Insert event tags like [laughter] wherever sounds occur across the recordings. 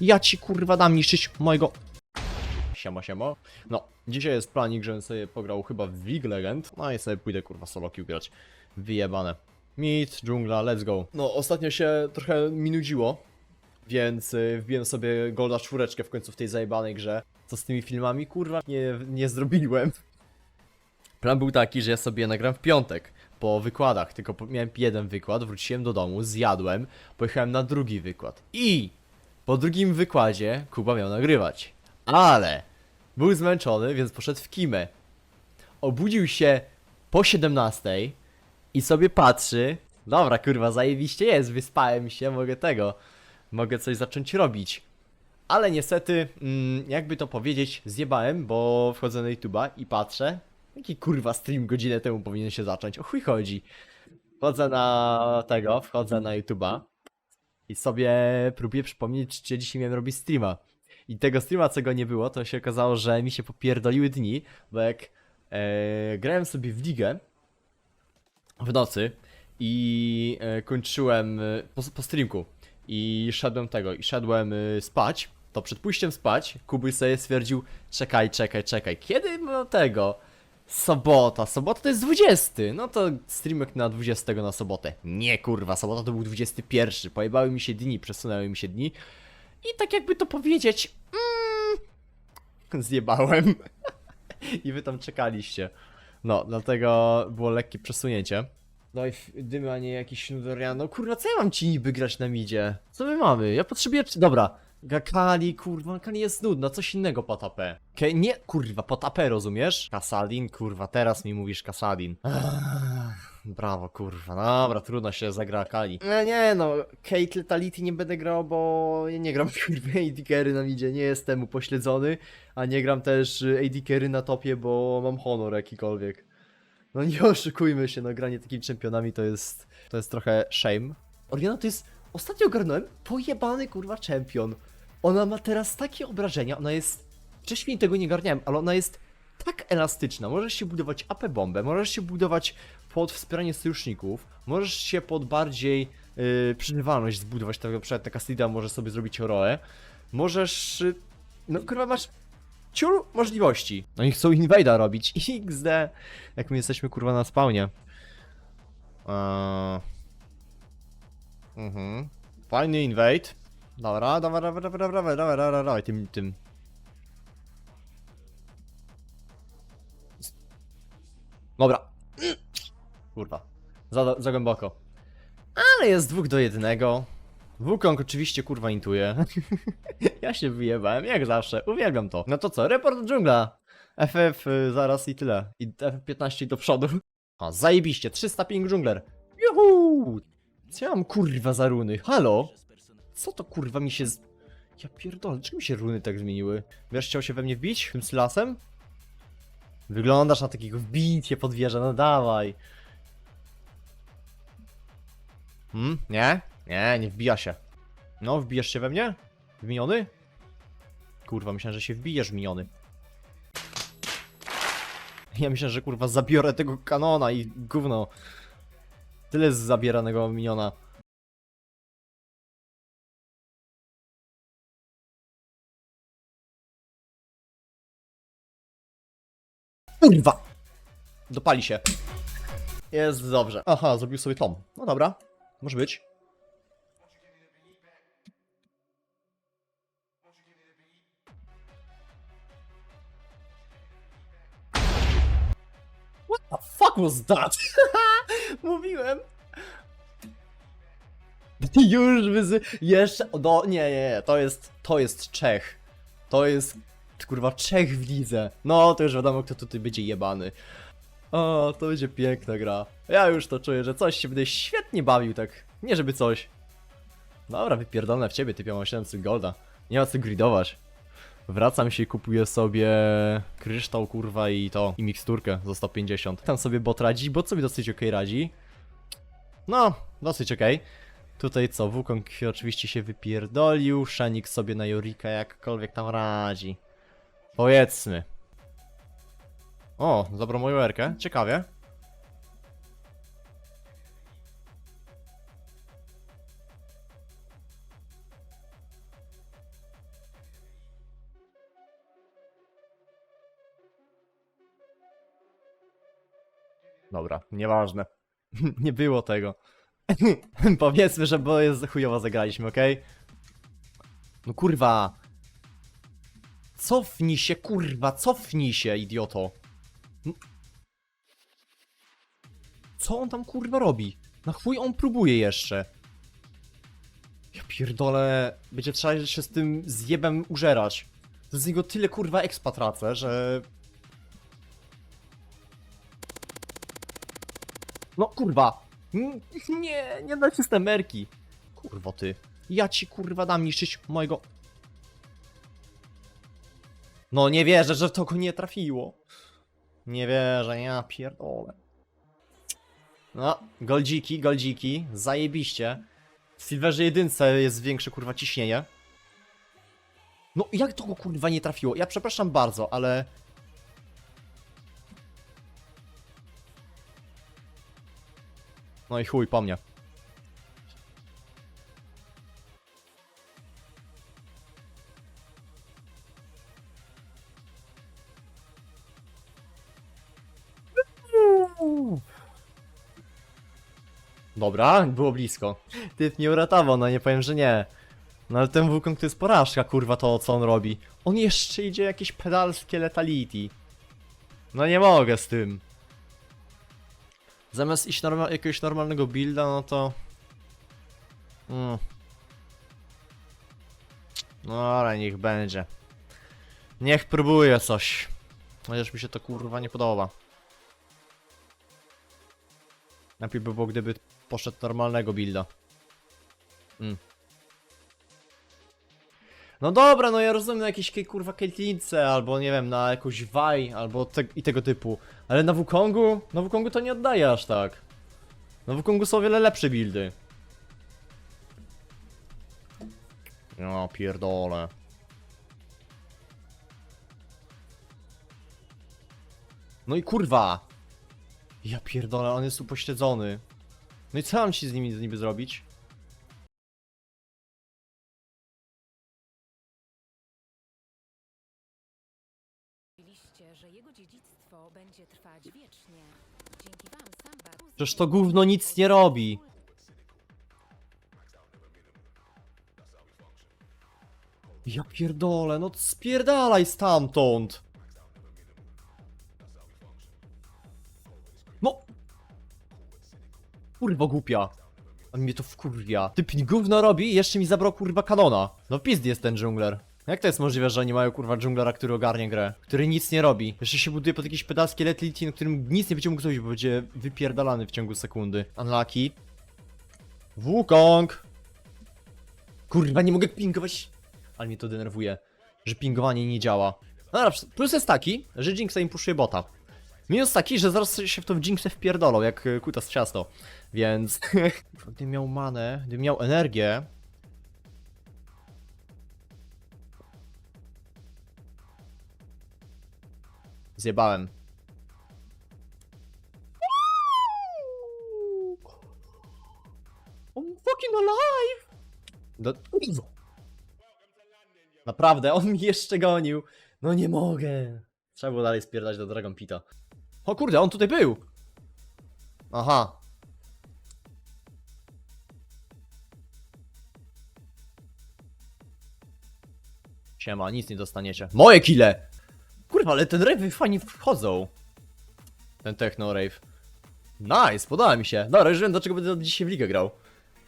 Ja ci kurwa dam niszczyć mojego... Siema, siema. No, dzisiaj jest planik, żebym sobie pograł chyba w League Legend. No i sobie pójdę kurwa solo queue grać. Wyjebane. Mid, dżungla, let's go. No, ostatnio się trochę mi nudziło, więc y, wbiłem sobie golda czwóreczkę w końcu w tej zajebanej grze. Co z tymi filmami? Kurwa, nie, nie zrobiłem. Plan był taki, że ja sobie nagram w piątek po wykładach, tylko miałem jeden wykład, wróciłem do domu, zjadłem, pojechałem na drugi wykład. I po drugim wykładzie Kuba miał nagrywać. Ale był zmęczony, więc poszedł w kimę. Obudził się po 17 i sobie patrzy. Dobra, kurwa, zajebiście jest, wyspałem się, mogę tego. Mogę coś zacząć robić. Ale niestety, mm, jakby to powiedzieć, zjebałem, bo wchodzę na YouTube'a i patrzę. Jaki kurwa stream godzinę temu powinien się zacząć? O chuj chodzi. Wchodzę na tego, wchodzę na YouTube'a i sobie próbuję przypomnieć, czy dzisiaj miałem robić streama. I tego streama, co go nie było, to się okazało, że mi się popierdoliły dni, bo jak e, grałem sobie w ligę w nocy i e, kończyłem e, po, po streamku i szedłem tego, i szedłem e, spać, to przed pójściem spać Kubuś sobie stwierdził, czekaj, czekaj, czekaj, kiedy no tego? Sobota, sobota to jest 20, no to streamek na 20 na sobotę. Nie kurwa, sobota to był 21, pojebały mi się dni, przesunęły mi się dni i tak jakby to powiedzieć, mm, [laughs] zjebałem. [laughs] I wy tam czekaliście. No, dlatego było lekkie przesunięcie. No i dymy, a nie jakiś Nudorian. No kurwa, co ja mam ci niby grać na midzie? Co my mamy? Ja potrzebuję... Dobra. Gakali, kurwa, Kali jest nudna, coś innego pod AP. Ke nie, kurwa, pod AP, rozumiesz? Kasadin, kurwa, teraz mi mówisz Kasadin. Brawo, kurwa, dobra, trudno się zagra Kali. Nie, nie, no, Kate Letality nie będę grał, bo ja nie gram, [laughs] kurwa, AD na midzie, nie jestem upośledzony, a nie gram też AD na topie, bo mam honor jakikolwiek. No nie [laughs] oszukujmy się, no granie takimi czempionami to jest, to jest trochę shame. Oriana to jest, ostatnio ogarnąłem, pojebany kurwa czempion. Ona ma teraz takie obrażenia, ona jest, wcześniej tego nie garniałem, ale ona jest tak elastyczna. Możesz się budować AP bombę, możesz się budować pod wspieranie sojuszników, możesz się pod bardziej yy, zbudować, tak na przykład taka Stida może sobie zrobić Oroę. Możesz, yy, no kurwa masz ciul możliwości. No i chcą invade'a robić. [laughs] XD. Jak my jesteśmy kurwa na spawnie. Eee... Mhm. Fajny invade. Dobra, dobra, dobra, dobra, dobra, dobra, dobra, dobra, tym, tym. Dobra. Kurwa. Za, za głęboko. Ale jest dwóch do jednego. Wukong oczywiście kurwa intuje. [laughs] ja się wyjebałem, jak zawsze. Uwielbiam to. No to co, report dżungla. FF y, zaraz i tyle. I FF15 do przodu. [laughs] A, zajebiście, 300 ping dżungler. Juhu! Co ja mam kurwa za runy? Halo? Co to kurwa mi się z... Ja pierdolę, czemu mi się runy tak zmieniły? Wiesz, chciał się we mnie wbić tym sylasem? Wyglądasz na takiego wbicie pod wieżę, no dawaj. Hmm? Nie? Nie, nie wbija się. No, wbijesz się we mnie? W miniony? Kurwa, myślałem, że się wbijesz w miniony. Ja myślę, że kurwa zabiorę tego kanona i gówno. Tyle z zabieranego miniona. Kurwa! Dopali się. Jest dobrze. Aha, zrobił sobie tom. No dobra, może być. What the fuck was that? [laughs] [laughs] Mówiłem. [laughs] Już wyzy... Jeszcze... No, nie, nie, nie, to jest... To jest Czech. To jest... Kurwa, Czech w lidze. No, to już wiadomo, kto tutaj będzie jebany. O, to będzie piękna gra. Ja już to czuję, że coś się będę świetnie bawił, tak. Nie żeby coś. Dobra, wypierdolę w ciebie, typie mam 700 golda. Nie ma co gridować. Wracam się i kupuję sobie kryształ, kurwa, i to, i miksturkę za 150. Tam sobie bot radzi, bot sobie dosyć okej radzi. No, dosyć okej. Tutaj co, Wukong oczywiście się wypierdolił, Szanik sobie na Jorika jakkolwiek tam radzi. Powiedzmy. O, zabrał moją erkę, ciekawie. Dobra, nieważne. [laughs] Nie było tego. [laughs] Powiedzmy, że bo jest chujowo zagraliśmy, okej? No kurwa. Cofnij się, kurwa, cofnij się, idioto. Co on tam kurwa robi? Na chuj on próbuje jeszcze. Ja pierdolę, będzie trzeba się z tym zjebem użerać. To z niego tyle kurwa expa tracę, że... No kurwa! Nie, nie da się stemerki. Kurwo ty. Ja ci kurwa dam niszczyć mojego... No nie wierzę, że to go nie trafiło. Nie wierzę, ja pierdolę. No, goldziki, goldziki, zajebiście. W Silverze jedynce jest większe kurwa ciśnienie. No jak to go kurwa nie trafiło? Ja przepraszam bardzo, ale... No i chuj po mnie. Dobra, było blisko. Typ mnie uratował, no nie powiem, że nie. No ale ten Wukong to jest porażka, kurwa, to co on robi. On jeszcze idzie jakieś pedalskie letality. No nie mogę z tym. Zamiast iść norma jakiegoś normalnego builda, no to... Mm. No ale niech będzie. Niech próbuje coś. Chociaż mi się to kurwa nie podoba. Lepiej by było, gdyby poszedł normalnego builda. Mm. No dobra, no ja rozumiem na jakieś kie- kurwa Caitlince, albo nie wiem, na jakąś Vaj, albo te, i tego typu. Ale na Wukongu? Na Wukongu to nie oddaje aż tak. Na Wukongu są o wiele lepsze buildy. No pierdolę. No i kurwa! Ja pierdolę, on jest upośledzony. No i co mam ci z nimi niby zrobić? Przecież to gówno nic nie robi. Ja pierdolę, no spierdalaj stamtąd! No! Kurwa głupia. On mnie to wkurwia. Typ gówno robi i jeszcze mi zabrał kurwa kanona. No pizd jest ten dżungler. Jak to jest możliwe, że oni mają kurwa dżunglera, który ogarnie grę? Który nic nie robi. Jeszcze się buduje pod jakiś pedalski letlity, na którym nic nie będzie mógł zrobić, bo będzie wypierdalany w ciągu sekundy. Unlucky. Wukong! Kurwa, nie mogę pingować. Ale mnie to denerwuje, że pingowanie nie działa. No dobra, plus jest taki, że Jinxa im puszuje bota. Minus taki, że zaraz się w to w Jinxę wpierdolą, jak y, kutas w ciasto. Więc... [laughs] Gdybym miał manę, gdybym miał energię... Zjebałem. I'm fucking alive! Do... Naprawdę, on mi jeszcze gonił. No nie mogę. Trzeba było dalej spierdać do Dragon Pita. O kurde, on tutaj był! Aha. Siema, nic nie dostaniecie. Moje kile! Ale ten rave fajnie wchodzą. Ten techno rave. Nice, podoba mi się. Dobra, już wiem do czego będę dzisiaj w ligę grał.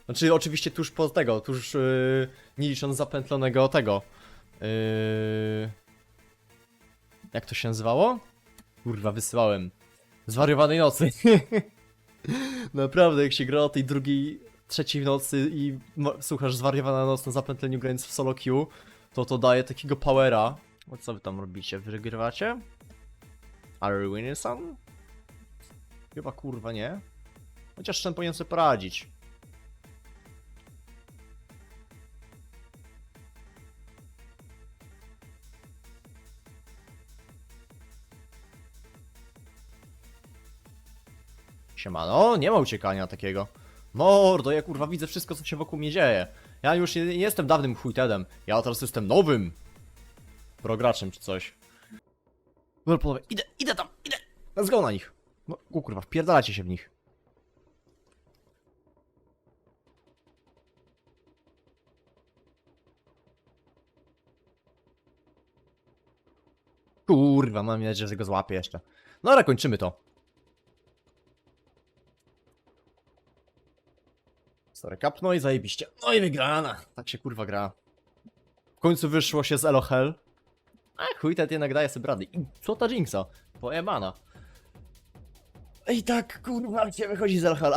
Znaczy oczywiście tuż po tego, tuż yy, nie licząc zapętlonego tego. Yy... Jak to się nazywało? Kurwa, wysyłałem. Zwariowanej nocy. [laughs] Naprawdę, jak się gra o tej drugiej, trzeciej w nocy i słuchasz zwariowana noc na zapętleniu grając w solo queue, to to daje takiego powera. O co wy tam robicie? Wygrywacie? Are you winning some? Chyba kurwa nie. Chociaż ten powinien sobie poradzić. Siemano, nie ma uciekania takiego. Mordo, ja kurwa widzę wszystko, co się wokół mnie dzieje. Ja już nie, nie jestem dawnym chujtedem. Ja teraz jestem nowym. Prograczem czy coś. Dobra, panowie, idę, idę tam, idę. Let's go na nich. No, o kurwa, wpierdalacie się w nich. Kurwa, mam nadzieję, że go złapię jeszcze. No ale kończymy to. Sorry, cap, no i zajebiście. No i wygrana. Tak się kurwa gra. W końcu wyszło się z Elohel. A chuj, ten jednak daje sobie rady. I co ta Jinxa? Pojebana. I tak, kurwa, gdzie wychodzi z Elohel?